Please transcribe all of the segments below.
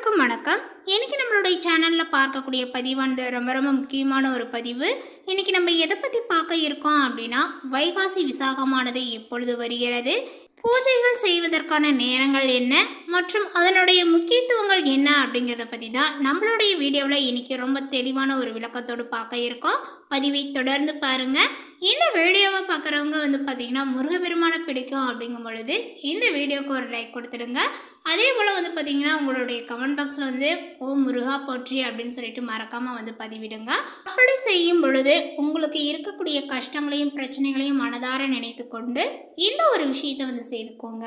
அனைவருக்கும் வணக்கம். இன்னைக்கு நம்மளுடைய சேனலில் பார்க்கக்கூடிய பதிவானது ரொம்ப ரொம்ப முக்கியமான ஒரு பதிவு. இன்னைக்கு நம்ம எதை பற்றி பார்க்க இருக்கோம் அப்படின்னா வைகாசி விசாகமானது எப்பொழுது வருகிறது. பூஜைகள் செய்வதற்கான நேரங்கள் என்ன? மற்றும் அதனுடைய முக்கியத்துவங்கள் என்ன அப்படிங்கிறத பற்றி தான் நம்மளுடைய வீடியோவில் இன்னைக்கு ரொம்ப தெளிவான ஒரு விளக்கத்தோடு பார்க்க இருக்கோம். பதிவை தொடர்ந்து பாருங்கள் இந்த வீடியோவை பார்க்குறவங்க வந்து பார்த்திங்கன்னா முருகப்பெருமானை பிடிக்கும் அப்படிங்கும் பொழுது இந்த வீடியோவுக்கு ஒரு லைக் கொடுத்துடுங்க. அதே போல் வந்து பார்த்திங்கன்னா உங்களுடைய கமெண்ட் பாக்ஸில் வந்து ஓ முருகா போற்றி அப்படின்னு சொல்லிட்டு மறக்காமல் வந்து பதிவிடுங்க. அப்படி செய்யும் பொழுது உங்களுக்கு இருக்கக்கூடிய கஷ்டங்களையும் பிரச்சனைகளையும் மனதார நினைத்து கொண்டு இந்த ஒரு விஷயத்தை வந்து செய்துக்கோங்க.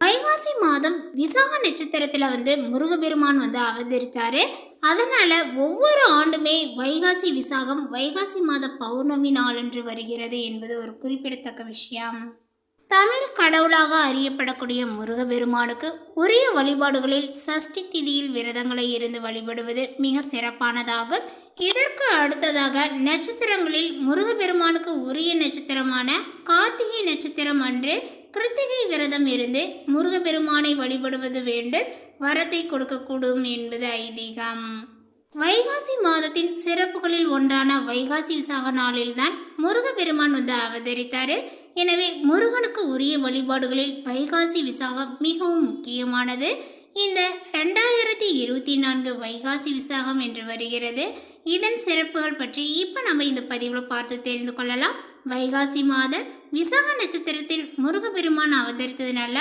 வைகாசி மாதம் விசாக நட்சத்திரத்தில் வந்து முருகப்பெருமான் வந்து அவதரித்தாரு அதனால் ஒவ்வொரு ஆண்டுமே வைகாசி விசாகம் வைகாசி மாத பௌர்ணமி நாளன்று வருகிறது என்பது ஒரு குறிப்பிடத்தக்க விஷயம். தமிழ் கடவுளாக அறியப்படக்கூடிய முருகப்பெருமானுக்கு உரிய வழிபாடுகளில் சஷ்டி திதியில் விரதங்களை இருந்து வழிபடுவது மிக சிறப்பானதாகும் இதற்கு அடுத்ததாக நட்சத்திரங்களில் முருகப்பெருமானுக்கு உரிய நட்சத்திரமான கார்த்திகை நட்சத்திரம் அன்று கிருத்திகை விரதம் இருந்து முருகப்பெருமானை வழிபடுவது வேண்டும். வரத்தை கொடுக்கக்கூடும் என்பது ஐதீகம். வைகாசி மாதத்தின் சிறப்புகளில் ஒன்றான வைகாசி விசாக நாளில்தான் முருகப்பெருமான் வந்து அவதரித்தார். எனவே முருகனுக்கு உரிய வழிபாடுகளில் வைகாசி விசாகம் மிகவும் முக்கியமானது. இந்த ரெண்டாயிரத்தி இருபத்தி நான்கு வைகாசி விசாகம் என்று வருகிறது. இதன் சிறப்புகள் பற்றி இப்போ நம்ம இந்த பதிவில் பார்த்து தெரிந்து கொள்ளலாம். வைகாசி மாதம் விசாக நட்சத்திரத்தில் முருகப்பெருமான் அவதரித்ததுனால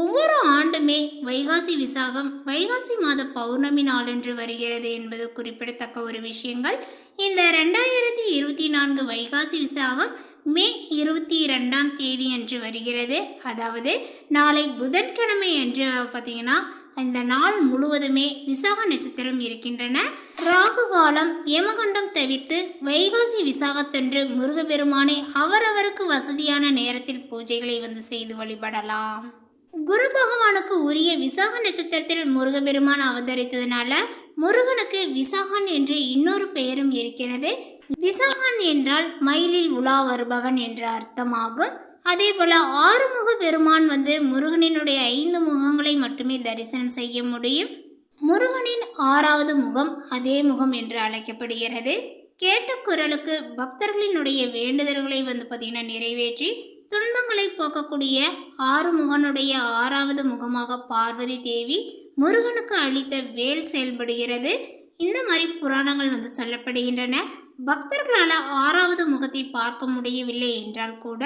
ஒவ்வொரு ஆண்டுமே வைகாசி விசாகம் வைகாசி மாத பௌர்ணமி நாளன்று வருகிறது என்பது குறிப்பிடத்தக்க ஒரு விஷயங்கள். இந்த ரெண்டாயிரத்தி இருபத்தி நான்கு வைகாசி விசாகம் மே இருபத்தி ரெண்டாம் தேதி அன்று வருகிறது. அதாவது நாளை புதன்கிழமை என்று பார்த்தீங்கன்னா இந்த நாள் முழுவதுமே விசாக நட்சத்திரம் இருக்கின்றன. ராகு காலம் யமகண்டம் தவிர்த்து வைகாசி விசாகத்தன்று முருகப்பெருமானை அவரவருக்கு வசதியான நேரத்தில் பூஜைகளை வந்து செய்து வழிபடலாம். குரு பகவானுக்கு உரிய விசாக நட்சத்திரத்தில் முருகப்பெருமான் அவதரித்ததுனால முருகனுக்கு விசாகன் என்று இன்னொரு பெயரும் இருக்கிறது. விசாகன் என்றால் மயிலில் உலா வருபவன் என்ற அர்த்தமாகும். அதே போல் ஆறுமுக பெருமான் வந்து முருகனினுடைய ஐந்து முகங்களை மட்டுமே தரிசனம் செய்ய முடியும். முருகனின் ஆறாவது முகம் அதே முகம் என்று அழைக்கப்படுகிறது. கேட்ட குரலுக்கு பக்தர்களினுடைய வேண்டுதல்களை வந்து பார்த்திங்கன்னா நிறைவேற்றி துன்பங்களை போக்கக்கூடிய ஆறுமுகனுடைய ஆறாவது முகமாக பார்வதி தேவி முருகனுக்கு அளித்த வேல் செயல்படுகிறது. இந்த மாதிரி புராணங்கள் வந்து சொல்லப்படுகின்றன. பக்தர்களால் ஆறாவது முகத்தை பார்க்க முடியவில்லை என்றால் கூட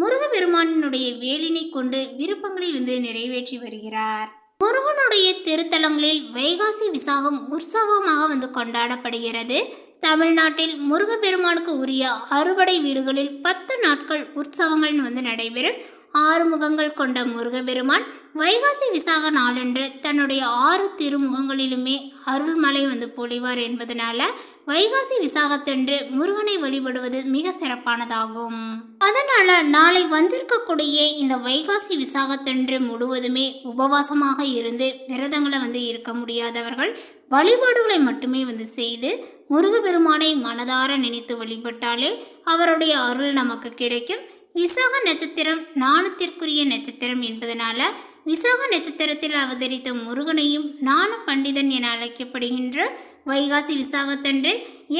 முருகப்பெருமானினுடைய வேலினை கொண்டு விருப்பங்களை வந்து நிறைவேற்றி வருகிறார். முருகனுடைய திருத்தலங்களில் வைகாசி விசாகம் உற்சவமாக வந்து கொண்டாடப்படுகிறது. தமிழ்நாட்டில் முருகப்பெருமானுக்கு உரிய அறுவடை வீடுகளில் பத்து நாட்கள் உற்சவங்கள் வந்து நடைபெறும். ஆறு முகங்கள் கொண்ட முருகபெருமான் வைகாசி விசாக நாளன்று தன்னுடைய ஆறு திருமுகங்களிலுமே அருள்மலை வந்து பொழிவார் என்பதனால வைகாசி விசாகத்தன்று முருகனை வழிபடுவது மிக சிறப்பானதாகும். அதனால நாளை வந்திருக்கக்கூடிய இந்த வைகாசி விசாகத்தன்று முழுவதுமே உபவாசமாக இருந்து விரதங்களை வந்து இருக்க முடியாதவர்கள் வழிபாடுகளை மட்டுமே வந்து செய்து முருகபெருமானை மனதார நினைத்து வழிபட்டாலே அவருடைய அருள் நமக்கு கிடைக்கும். விசாக நட்சத்திரம் நாணத்திற்குரிய நட்சத்திரம் என்பதனால விசாக நட்சத்திரத்தில் அவதரித்த முருகனையும் நான பண்டிதன் என அழைக்கப்படுகின்ற வைகாசி விசாகத்தன்று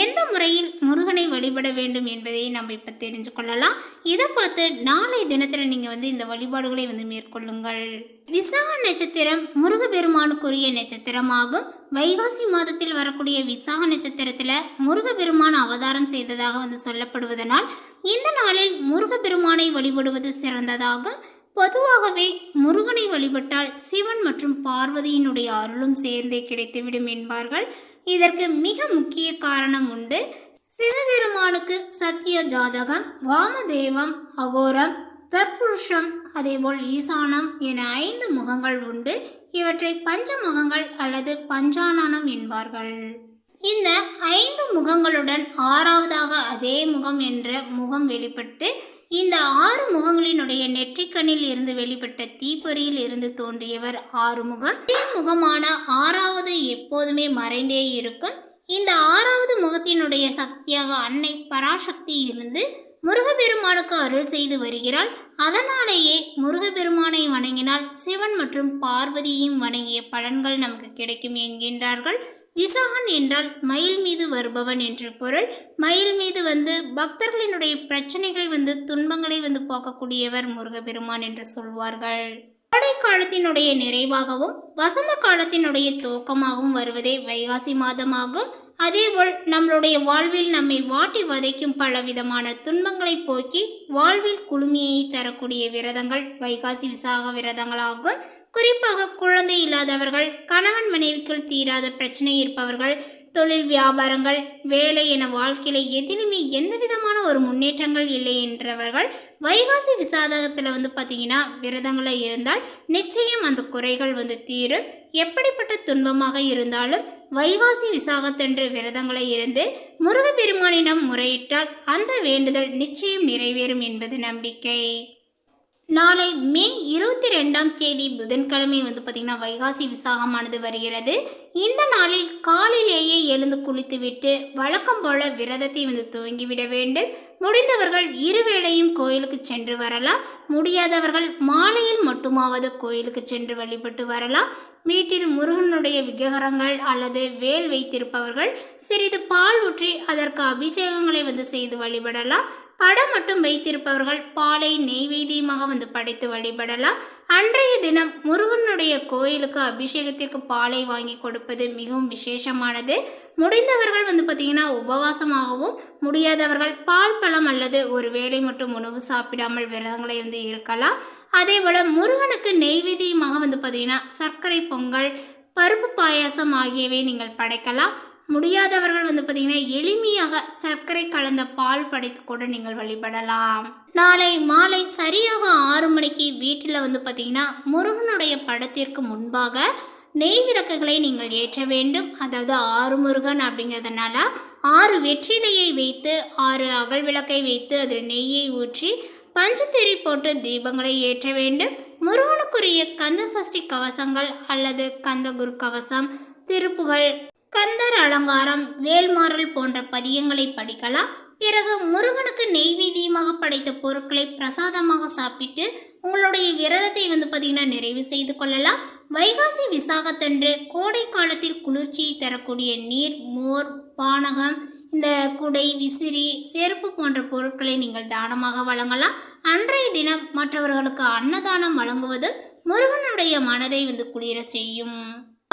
எந்த முறையில் முருகனை வழிபட வேண்டும் என்பதை நம்ம இப்போ தெரிஞ்சு கொள்ளலாம். இதை பார்த்து நாளை தினத்தில் நீங்கள் வந்து இந்த வழிபாடுகளை வந்து மேற்கொள்ளுங்கள். விசாக நட்சத்திரம் முருகப்பெருமானுக்குரிய நட்சத்திரமாகும். வைகாசி மாதத்தில் வரக்கூடிய விசாக நட்சத்திரத்தில் முருகப்பெருமான் அவதாரம் செய்ததாக வந்து சொல்லப்படுவதனால் இந்த நாளில் முருகப்பெருமானை வழிபடுவது சிறந்ததாகும் பொதுவாகவே முருகனை வழிபட்டால் சிவன் மற்றும் பார்வதியினுடைய அருளும் சேர்ந்தே கிடைத்துவிடும் என்பார்கள். இதற்கு மிக முக்கிய காரணம் உண்டு. சிவபெருமானுக்கு சத்திய ஜாதகம் வாமதேவம் அகோரம் தற்புருஷம் அதேபோல் ஈசானம் என ஐந்து முகங்கள் உண்டு. இவற்றை பஞ்சமுகங்கள் அல்லது பஞ்சானனம் என்பார்கள். இந்த ஐந்து முகங்களுடன் ஆறாவதாக அதே முகம் என்ற முகம் வெளிப்பட்டு இந்த ஆறு முகங்களினுடைய நெற்றிக்கண்ணில் இருந்து வெளிப்பட்ட தீப்பொறியில் இருந்து தோன்றியவர் ஆறுமுகம் முகமான ஆறாவது எப்போதுமே மறைந்தே இருக்கும். இந்த ஆறாவது முகத்தினுடைய சக்தியாக அன்னை பராசக்தி இருந்து முருகப்பெருமானுக்கு அருள் செய்து வருகிறாள். அதனாலேயே முருகப்பெருமானை வணங்கினால் சிவன் மற்றும் பார்வதியையும் வணங்கிய பலன்கள் நமக்கு கிடைக்கும் என்கின்றார்கள். விசாகன் என்றால் மயில் மீது வருபவன் என்று பொருள். மயில் மீது வந்து பக்தர்களினுடைய பிரச்சனைகளை வந்து துன்பங்களை வந்து போக்கக்கூடியவர் முருகபெருமான் என்று சொல்வார்கள். கோடை காலத்தினுடைய நிறைவாகவும் வசந்த காலத்தினுடைய துவக்கமாகவும் வருவதே வைகாசி மாதமாகும். அதேபோல் நம்மளுடைய வாழ்வில் நம்மை வாட்டி வதைக்கும் பல விதமான துன்பங்களை போக்கி வாழ்வில் குளுமையை தரக்கூடிய விரதங்கள் வைகாசி விசாக விரதங்களாகும். குறிப்பாக குழந்தை இல்லாதவர்கள் கணவன் மனைவிக்குள் தீராத பிரச்சனை இருப்பவர்கள் தொழில் வியாபாரங்கள் வேலை என வாழ்க்கையில எதிலுமே எந்த விதமான ஒரு முன்னேற்றங்கள் இல்லை என்றவர்கள் வைகாசி விசாதகத்தில் வந்து பார்த்தீங்கன்னா விரதங்களில் இருந்தால் நிச்சயம் அந்த குறைகள் வந்து தீரும். எப்படிப்பட்ட துன்பமாக இருந்தாலும் வைகாசி விசாகத்தன்று விரதங்களை இருந்து முருகப்பெருமானிடம் முறையிட்டால் அந்த வேண்டுதல் நிச்சயம் நிறைவேறும் என்பது நம்பிக்கை. நாளை மே இருபத்தி ரெண்டாம் தேதி புதன்கிழமை வந்து பார்த்திங்கன்னா வைகாசி விசாகமானது வருகிறது. இந்த நாளில் காலையிலேயே எழுந்து குளித்துவிட்டு வழக்கம் போல விரதத்தை வந்து துவங்கிவிட வேண்டும். முடிந்தவர்கள் இருவேளையும் கோயிலுக்கு சென்று வரலாம். முடியாதவர்கள் மாலையில் மட்டுமாவது கோயிலுக்கு சென்று வழிபட்டு வரலாம். வீட்டில் முருகனுடைய விக்கிரகங்கள் அல்லது வேல் வைத்திருப்பவர்கள் சிறிது பால் ஊற்றி அதற்கு அபிஷேகங்களை வந்து செய்து வழிபடலாம். படம் மட்டும் வைத்திருப்பவர்கள் பாலை நெய்வேத்தியமாக வந்து படைத்து வழிபடலாம். அன்றைய தினம் முருகனுடைய கோயிலுக்கு அபிஷேகத்திற்கு பாலை வாங்கி கொடுப்பது மிகவும் விசேஷமானது. முடிந்தவர்கள் வந்து பார்த்திங்கன்னா உபவாசமாகவும் முடியாதவர்கள் பால் பழம் அல்லது ஒரு வேளை மட்டும் உணவு சாப்பிடாமல் விரதங்களை வந்து இருக்கலாம். அதே போல் முருகனுக்கு நெய்வேத்தியமாக வந்து பார்த்திங்கன்னா சர்க்கரை பொங்கல் பருப்பு பாயாசம் ஆகியவை நீங்கள் படைக்கலாம். முடியாதவர்கள் வந்து பார்த்தீங்கன்னா எளிமையாக சர்க்கரை கலந்த பால் படைத்து கூட நீங்கள் வழிபடலாம். நாளை மாலை சரியாக ஆறு மணிக்கு வீட்டில் வந்து பார்த்தீங்கன்னா முருகனுடைய படத்திற்கு முன்பாக நெய் விளக்குகளை நீங்கள் ஏற்ற வேண்டும். அதாவது ஆறு முருகன் அப்படிங்கிறதுனால ஆறு வெற்றிலையை வைத்து ஆறு அகல் விளக்கை வைத்து அதில் நெய்யை ஊற்றி பஞ்சத்திரி போட்டு தீபங்களை ஏற்ற வேண்டும். முருகனுக்குரிய கந்த சஷ்டி கவசங்கள் அல்லது கந்த குரு கவசம் திருப்புகள் கந்தர் அலங்காரம் வேல்மாறல் போன்ற பதியங்களை படிக்கலாம். பிறகு முருகனுக்கு நெய்வேதியமாக படைத்த பொருட்களை பிரசாதமாக சாப்பிட்டு உங்களுடைய விரதத்தை வந்து பார்த்திங்கன்னா நிறைவு செய்து கொள்ளலாம். வைகாசி விசாகத்தன்று கோடை காலத்தில் குளிர்ச்சியை தரக்கூடிய நீர் மோர் பானகம் இந்த குடை விசிறி செருப்பு போன்ற பொருட்களை நீங்கள் தானமாக வழங்கலாம். அன்றைய தினம் மற்றவர்களுக்கு அன்னதானம் வழங்குவது முருகனுடைய மனதை வந்து குளிர செய்யும்.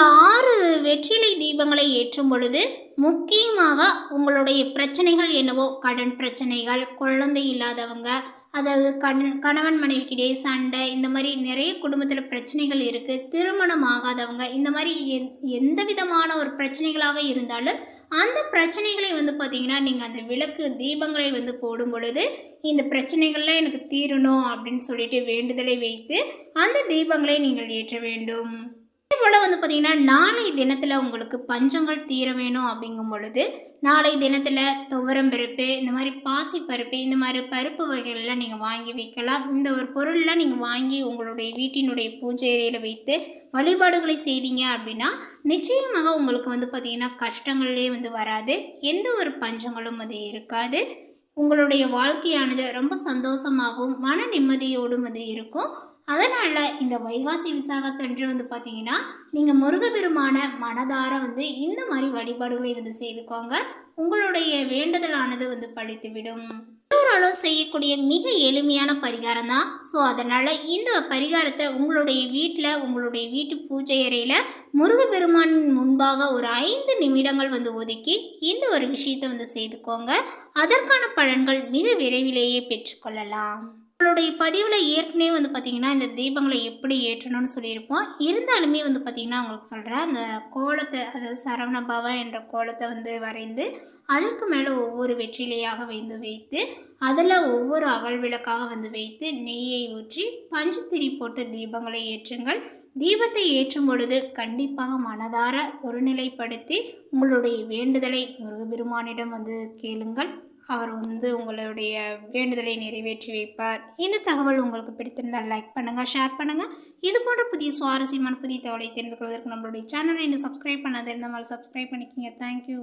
ஆறு வெற்றிலை தீபங்களை ஏற்றும் பொழுது முக்கியமாக உங்களுடைய பிரச்சனைகள் என்னவோ கடன் பிரச்சனைகள் குழந்தை இல்லாதவங்க அதாவது கண் கணவன் மனைவிக்கிடையே சண்டை இந்த மாதிரி நிறைய குடும்பத்தில் பிரச்சனைகள் இருக்குது திருமணம் ஆகாதவங்க இந்த மாதிரி எந் எந்த விதமான ஒரு பிரச்சனைகளாக இருந்தாலும் அந்த பிரச்சனைகளை வந்து பார்த்தீங்கன்னா நீங்கள் அந்த விளக்கு தீபங்களை வந்து போடும் பொழுது இந்த பிரச்சனைகள்லாம் எனக்கு தீரணும் அப்படின்னு சொல்லிட்டு வேண்டுதலை வைத்து அந்த தீபங்களை நீங்கள் ஏற்ற வேண்டும். போல் வந்து பார்த்திங்கன்னா நாளை தினத்தில் உங்களுக்கு பஞ்சங்கள் தீர வேணும் அப்படிங்கும் பொழுது நாளை தினத்தில் துவரம் பருப்பு இந்த மாதிரி பாசி பருப்பு இந்த மாதிரி பருப்பு வகைகள்லாம் நீங்கள் வாங்கி வைக்கலாம். இந்த ஒரு பொருள்லாம் நீங்கள் வாங்கி உங்களுடைய வீட்டினுடைய பூஜை அறையில் வைத்து வழிபாடுகளை செய்வீங்க அப்படின்னா நிச்சயமாக உங்களுக்கு வந்து பார்த்திங்கன்னா கஷ்டங்களே வந்து வராது. எந்த ஒரு பஞ்சங்களும் அது இருக்காது. உங்களுடைய வாழ்க்கையானது ரொம்ப சந்தோஷமாகவும் மன நிம்மதியோடும் அது இருக்கும். அதனால் இந்த வைகாசி விசாகத்தன்று வந்து பார்த்தீங்கன்னா நீங்கள் முருகப்பெருமான மனதார வந்து இந்த மாதிரி வழிபாடுகளை வந்து செய்துக்கோங்க. உங்களுடைய வேண்டுதலானது வந்து பழித்துவிடும் எல்லோராலும் செய்யக்கூடிய மிக எளிமையான பரிகாரம் தான் ஸோ அதனால் இந்த பரிகாரத்தை உங்களுடைய வீட்டில் உங்களுடைய வீட்டு பூஜை அறையில் முருகப்பெருமானின் முன்பாக ஒரு ஐந்து நிமிடங்கள் வந்து ஒதுக்கி இந்த ஒரு விஷயத்தை வந்து செய்துக்கோங்க. அதற்கான பலன்கள் மிக விரைவிலேயே பெற்றுக்கொள்ளலாம். நம்மளுடைய பதிவில் ஏற்கனவே வந்து பார்த்திங்கன்னா இந்த தீபங்களை எப்படி ஏற்றணும்னு சொல்லியிருப்போம். இருந்தாலுமே வந்து பார்த்திங்கன்னா உங்களுக்கு சொல்கிறேன் அந்த கோலத்தை அதாவது சரவண பவ என்ற கோலத்தை வந்து வரைந்து அதற்கு மேலே ஒவ்வொரு வெற்றிலையாக வந்து வைத்து அதில் ஒவ்வொரு அகல் விளக்காக வந்து வைத்து நெய்யை ஊற்றி பஞ்சுத்திரி போட்டு தீபங்களை ஏற்றுங்கள். தீபத்தை ஏற்றும் பொழுது கண்டிப்பாக மனதார ஒருநிலைப்படுத்தி உங்களுடைய வேண்டுதலை முருகபெருமானிடம் வந்து கேளுங்கள். அவர் வந்து உங்களுடைய வேண்டுதலை நிறைவேற்றி வைப்பார். இந்த தகவல் உங்களுக்கு பிடித்திருந்தால் லைக் பண்ணுங்கள் ஷேர் பண்ணுங்கள் இது போன்ற புதிய சுவாரஸ்யமான புதிய தகவலை தெரிந்து கொள்வதற்கு நம்மளுடைய சேனலை இன்னும் சப்ஸ்கிரைப் பண்ணாத இருந்தால் சப்ஸ்கிரைப் பண்ணிக்கோங்க. தேங்க்யூ